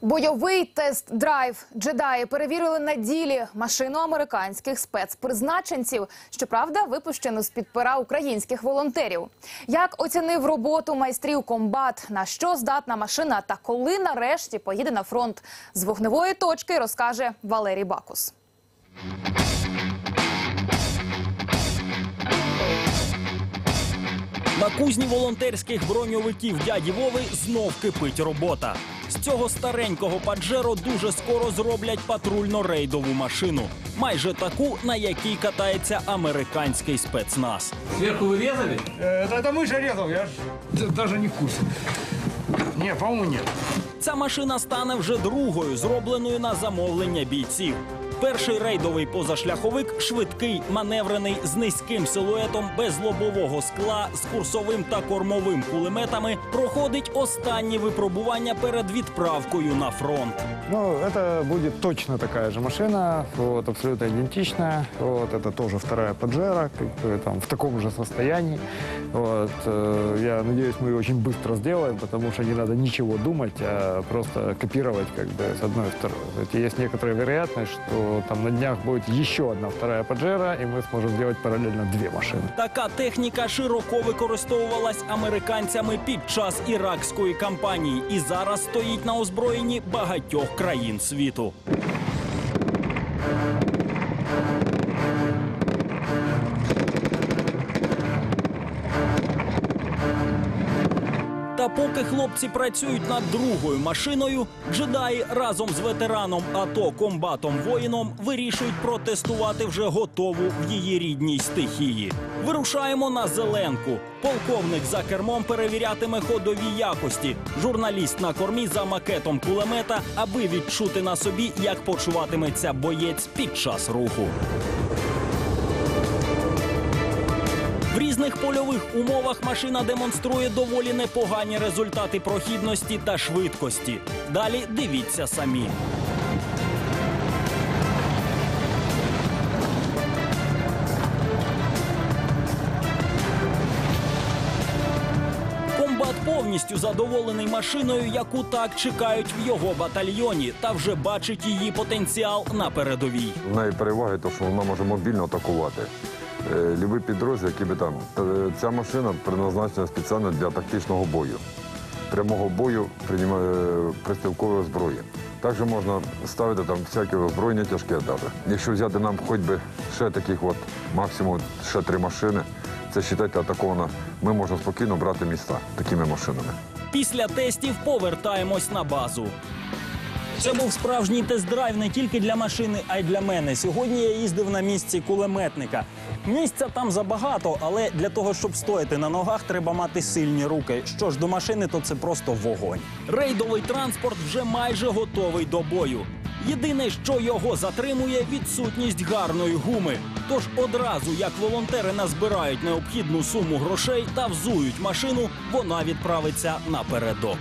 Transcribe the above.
Бойовий тест-драйв джедаї перевірили на ділі машину американських спецпризначенців. Щоправда, випущену з під пера українських волонтерів. Як оцінив роботу майстрів комбат, на що здатна машина та коли нарешті поїде на фронт з вогневої точки, розкаже Валерій Бакус. На кузні волонтерських броньовиків дяді Вови знов кипить робота. З цього старенького паджеро дуже скоро зроблять патрульно-рейдову машину, майже таку, на якій катається американський спецназ. Сверху вырезали? Э, Это, это мышь резал, я ж д- даже не в курсе. Не, по-моему, нет. Ця машина стане вже другою, зробленою на замовлення бійців. Перший рейдовий позашляховик швидкий, маневрений, з низьким силуетом, без лобового скла, з курсовим та кормовим кулеметами, проходить останні випробування перед відправкою на фронт. Ну, это будет точно такая же машина, вот, абсолютно идентичная. Вот, это тоже вторая Паджеро, как бы, там, в таком же состоянии. Вот, э, я надеюсь, мы ее очень быстро сделаем, потому что не надо ничего думать, а просто копировать как бы с одной и второй. Вот, и есть некоторая вероятность, там на днях будет еще одна вторая Паджеро, и мы сможем сделать параллельно две машины. Така техніка широко використовувалась американцями під час іракської кампанії і зараз стоїть на озброєнні багатьох країн світу. Поки хлопці працюють над другою машиною, джедаї разом з ветераном АТО комбатом воїном вирішують протестувати вже готову в її рідній стихії. Вирушаємо на зеленку. Полковник за кермом перевірятиме ходові якості. Журналіст на кормі за макетом кулемета, аби відчути на собі, як почуватиметься боєць під час руху. В різних польових умовах машина демонструє доволі непогані результати прохідності та швидкості. Далі дивіться самі. Повністю задоволений машиною, яку так чекають в його батальйоні, та вже бачить її потенціал на передовій. Неї переваги, то що вона може мобільно атакувати. Е, Любий підрозділ, який би там. Е, Ця машина предназначена спеціально для тактичного бою, прямого бою е, пристрілкової зброї. Також можна ставити там всяке озброєння тяжке навіть. Якщо взяти нам хоч би ще таких от, максимум ще три машини, це вважайте атаковано. Ми можемо спокійно брати міста такими машинами. Після тестів повертаємось на базу. Це був справжній тест-драйв не тільки для машини, а й для мене. Сьогодні я їздив на місці кулеметника. Місця там забагато, але для того, щоб стояти на ногах, треба мати сильні руки. Що ж до машини, то це просто вогонь. Рейдовий транспорт вже майже готовий до бою. Єдине, що його затримує, відсутність гарної гуми. Тож одразу, як волонтери назбирають необхідну суму грошей та взують машину, вона відправиться напередок.